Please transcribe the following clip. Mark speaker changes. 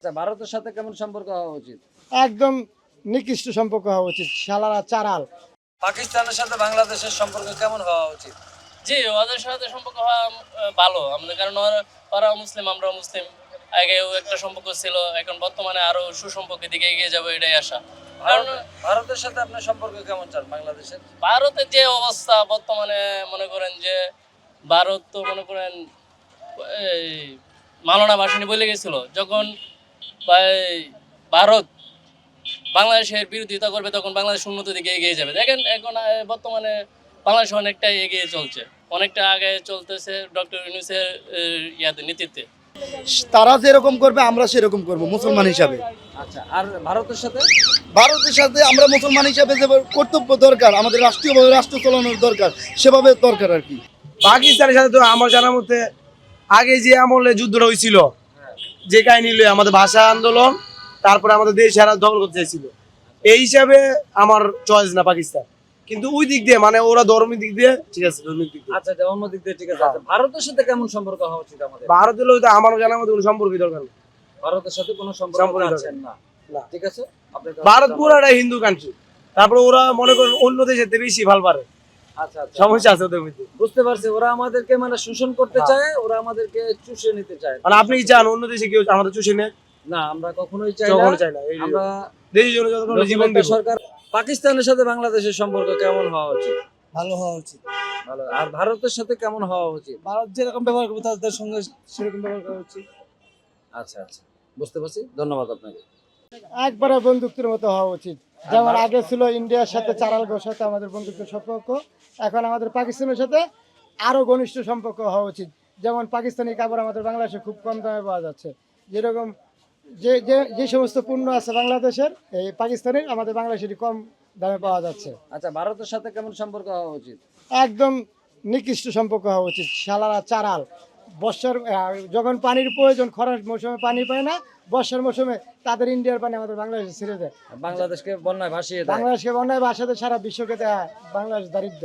Speaker 1: আচ্ছা ভারতের সাথে কেমন সম্পর্ক হওয়া উচিত?
Speaker 2: একদম নিকৃষ্ট সম্পর্ক হওয়া উচিত শালারা চারাল।
Speaker 1: পাকিস্তানের সাথে বাংলাদেশের সম্পর্ক কেমন হওয়া উচিত?
Speaker 3: জি ওদের সাথে সম্পর্ক হওয়া ভালো। আমাদের কারণ ওরা- মুসলিম আমরা মুসলিম। আগেও একটা সম্পর্ক ছিল এখন বর্তমানে আরও সুসম্পর্কের দিকে এগিয়ে যাব এটাই আশা। কারণ
Speaker 1: ভারতের সাথে আপনার সম্পর্ক কেমন চান বাংলাদেশের?
Speaker 3: ভারতের যে অবস্থা বর্তমানে মনে করেন যে ভারত তো মনে করেন এই মালনা ভাসানি বলে গেছিল যখন ভারত বাংলাদেশের বিরোধিতা করবে তখন বাংলাদেশ উন্নত দিকে এগিয়ে যাবে। দেখেন এখন বর্তমানে বাংলাদেশ অনেকটাই এগিয়ে চলছে। অনেকটা আগে চলতেছে ডক্টর ইউনুসের ইয়াতে নেতৃত্বে।
Speaker 4: তারা যেরকম করবে আমরা সেরকম করব মুসলমান হিসাবে।
Speaker 1: আচ্ছা আর ভারতের সাথে?
Speaker 4: ভারতের সাথে আমরা মুসলমান হিসাবে যে কর্তব্য দরকার আমাদের রাষ্ট্রীয়ভাবে রাষ্ট্র চালানোর দরকার সেভাবে দরকার আর কি।
Speaker 5: পাকিস্তানের সাথে তো আমার জানার মতে আগে যে আমলে যুদ্ধটা হয়েছিল যে কাহিনী লয়ে আমাদের ভাষা আন্দোলন তারপরে আমাদের দেশ সারা দখল করতে চাইছিল। এই হিসাবে আমার চয়েস না পাকিস্তান। কিন্তু ওই দিক দিয়ে মানে ওরা ধর্মের দিক দিয়ে ঠিক আছে ধর্মিক দিক দিয়ে।
Speaker 1: আচ্ছা ধর্ম দিক দিয়ে ঠিক আছে। আচ্ছা, ভারতের সাথে কেমন সম্পর্ক হওয়া উচিত আমাদের?
Speaker 5: ভারতের লোক আমার জানার মতে কোনো সম্পর্কই দরকার নেই।
Speaker 1: ভারতের সাথে কোনো সম্পর্ক
Speaker 5: সম্পর্ক
Speaker 1: আছেন না?
Speaker 5: না।
Speaker 1: ঠিক আছে?
Speaker 5: ভারত পুরাটা হিন্দু কান্ট্রি তারপরে ওরা মনে করেন অন্য দেশের বেশি ভালো পারে।
Speaker 1: আচ্ছা আচ্ছা
Speaker 5: সমস্যা আছে ওদের মধ্যে।
Speaker 1: বুঝতে পারছি ওরা আমাদেরকে মানে শোষণ করতে
Speaker 5: হ্যাঁ।
Speaker 1: চায় ওরা আমাদেরকে চুষে নিতে চায়।
Speaker 5: মানে আপনি চান অন্য দেশে কেউ আমাদের চুষে নেয়?
Speaker 1: না আমরা কখনোই চাই না।
Speaker 5: চাই না
Speaker 1: আমরা
Speaker 5: দেশের জন্য যতক্ষণ জীবন
Speaker 1: সরকার পাকিস্তানের সাথে বাংলাদেশের সম্পর্ক কেমন হওয়া উচিত?
Speaker 4: ভালো হওয়া উচিত।
Speaker 1: ভালো আর ভারতের সাথে কেমন হওয়া উচিত?
Speaker 4: ভারত যেরকম ব্যবহার করবে তাদের সঙ্গে সেরকম ব্যবহার করা উচিত।
Speaker 1: আচ্ছা আচ্ছা। বুঝতে পারছি ধন্যবাদ আপনাকে।
Speaker 2: একবারে বন্ধুত্বের মতো হওয়া উচিত। যেমন আগে ছিল ইন্ডিয়ার সাথে চারালগোর সাথে আমাদের বন্ধুত্ব সম্পর্ক এখন আমাদের পাকিস্তানের সাথে আরও ঘনিষ্ঠ সম্পর্ক হওয়া উচিত। যেমন পাকিস্তানি কাপড় আমাদের বাংলাদেশে খুব কম দামে পাওয়া যাচ্ছে। যেরকম যে যে যে সমস্ত পণ্য আছে বাংলাদেশের এই পাকিস্তানের আমাদের বাংলাদেশেরই কম দামে পাওয়া যাচ্ছে।
Speaker 1: আচ্ছা ভারতের সাথে কেমন সম্পর্ক হওয়া উচিত?
Speaker 2: একদম নিকৃষ্ট সম্পর্ক হওয়া উচিত। শালারা চারাল। বর্ষার যখন পানির প্রয়োজন খরার মৌসুমে পানি পায় না বর্ষার মৌসুমে তাদের ইন্ডিয়ার পানি আমাদের বাংলাদেশে ছেড়ে দেয়।
Speaker 1: বাংলাদেশকে বন্যায় ভাসিয়ে
Speaker 2: বাংলাদেশকে বন্যায় ভাসাতে সারা বিশ্বকে দেয় বাংলাদেশ দারিদ্র।